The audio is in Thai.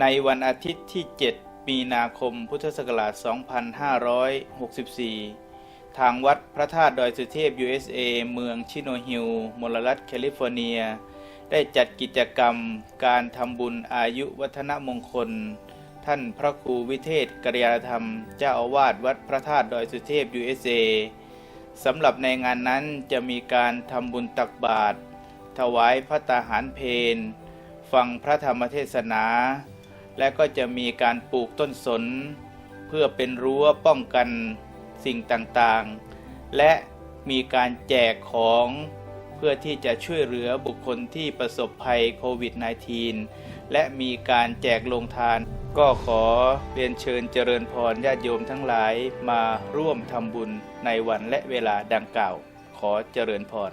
ในวันอาทิตย์ที่ 7 มีนาคมพุทธศักราช 2564 ทางวัดพระธาตุดอยสุเทพ USA เมืองชิโนฮิลมลรัฐแคลิฟอร์เนีย ได้จัดกิจกรรมการทำบุญอายุวัฒนมงคล ท่านพระครูวิเทศกริยาธรรม เจ้าอาวาสวัดพระธาตุดอยสุเทพ USA สำหรับในงานนั้นจะมีการทำบุญตักบาตรถวายพระตาหารเพนฟังพระธรรมเทศนา และก็จะมีการปลูกต้นสน เพื่อเป็นรั้วป้องกันสิ่งต่างๆ และมีการแจกของเพื่อที่จะช่วยเหลือบุคคลที่ประสบภัยโควิด -19 และมีการแจกลงทาน ก็ขอเรียนเชิญเจริญพรญาติโยมทั้งหลายมาร่วมทำบุญในวันและเวลาดังกล่าว ขอเจริญพร